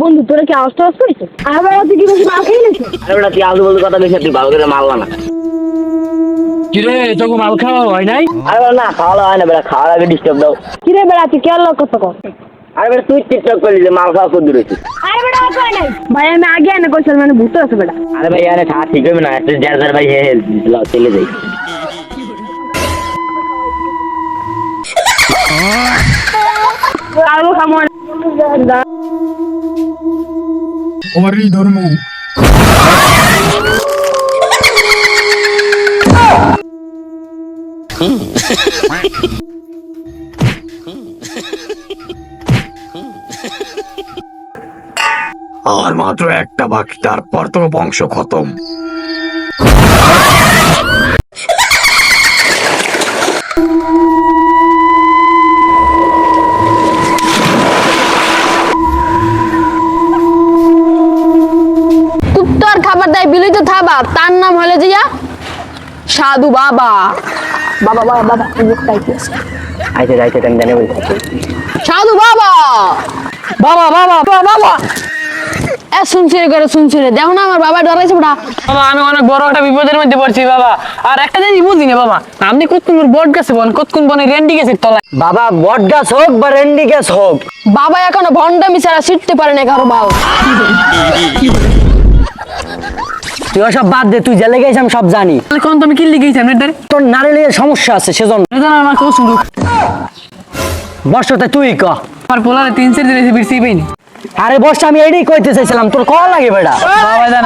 আওয়াজ টাওয়াজ করেছে আর বেড়া তুই কি বেশি মাল খেয়ে নিয়েছিস? আরে বেটা তুই আলু বলতে কথা বেশি তুই ভালো করে মারলা না। কিরে তোকে মাল খাওয়া হয় নাই? আরে বেটা না খাওয়া হয় না বেটা খাওয়ার আগে ডিস্টার্ব দাও। কিরে বেড়া তুই কে আল্লাহ কত কর? আরে বেটা তুই টিকটক করলি যে মাল খাওয়া কদ্দুর হয়েছে। আরে বেড়া আর কয় নাই? ভাই আমি আগে এনে কইছিলাম মানে ভূত আছে বেড়া আরে ভাই আরে ঠা ঠিক হবে না একটু যার যার ভাই হে চলে যাই। আরও সামনে ওরই আর মাত্র একটা বাকি তারপর তো বংশ খতম। দেয় বিলিত থাবা তার নাম হলে জিয়া সাধু বাবা। বাবা বাবা বাবা? আইতে যাইতে আমি জানি বলছি সাধু বাবা! বাবা বাবা বাবা বাবা। এ শুনছি রে করে শুনছি রে। দেখো না আমার বাবা ডরাইছে বড়া। বাবা আমি অনেক বড় একটা বিপদের মধ্যে পড়ছি বাবা। আর একটা জিনিস বুঝি না বাবা। আপনি কতক্ষণ বট গাছে বন কতক্ষণ বনে রেন্ডি গেছে তলায়? বাবা বট গাছ হোক বা রেন্ডি গাছ হোক। বাবা এখনও ভন্ডামি ছাড়া শিখতে পারে না কারও বাল তুই সব বাদ দে তুই জেলে গেছিস আমি সব জানি। তাহলে কোন তুমি কি গেছি আমি তোর নারীলের সমস্যা আছে সেজন্য। আমার তুই ক। আর পোলারে তিন চার দিন এসে বিরসি আরে বস আমি এটাই কইতে চাইছিলাম তোর কল লাগে বেটা বাবা জান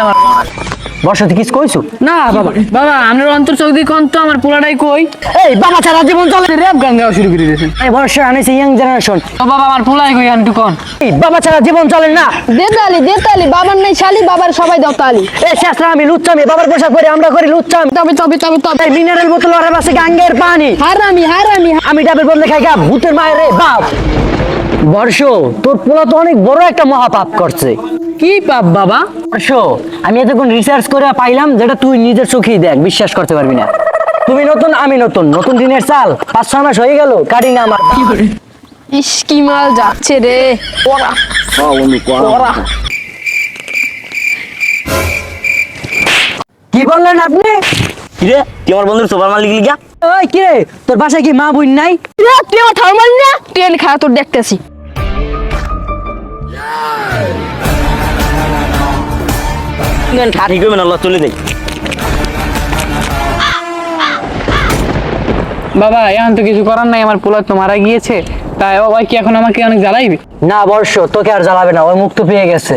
আমার বর্ষতে কিছু কইছু? না বাবা। বাবা আপনার অন্তর চোখ দিয়ে কোন তো আমার পোলাটাই কই? এই বাবা ছাড়া জীবন চলে। র্যাপ গান গাওয়া শুরু করে দিয়েছেন এই বর্ষ আনিছে ইয়াং জেনারেশন ও বাবা আমার পোলাই কই আনটু কোন? এই বাবা ছাড়া জীবন চলে না। দেতালি দেতালি বাবার নাই শালি বাবার সবাই দতালি এই শেষরা আমি লুচ্চামি বাবার পোশাক পরে আমরা করি লুচ্চামি। তবে তবে তবে তবে। মিনারেল বোতল আর বাসে গাঙ্গের পানি। হারামি হারামি আমি ডাবের বদলে খাই গা ভূতের মায়ের রে বাপ। বর্ষ তোর পোলা তো অনেক বড় একটা মহাপাপ করছে। কি পাপ বাবা? বর্ষ আমি এতক্ষণ রিসার্চ করে পাইলাম যেটা তুই নিজের চোখেই দেখ বিশ্বাস করতে পারবি না। তুমি নতুন আমি নতুন নতুন দিনের চাল পাঁচ ছয় মাস হয়ে গেল কাটি না আমার। ইস কি মাল যাচ্ছে রে। ওরা ওরা কি বললেন আপনি? কিরে তুই আমার বন্ধুর সুপার মালিক লিগা? ওই কিরে তোর বাসায় কি মা বোন নাই? রে, তুই আমার থার্মাল না? তেল খা তোর দেখতেছি। ঠিক হবে না চলে যাই। বাবা এখন তো কিছু করার নাই আমার পোলা তো মারা গিয়েছে। তাই ও ভাই কি এখন আমাকে অনেক জ্বালাইবে? না বর্ষ তোকে আর জ্বালাবে না ওই মুক্ত পেয়ে গেছে।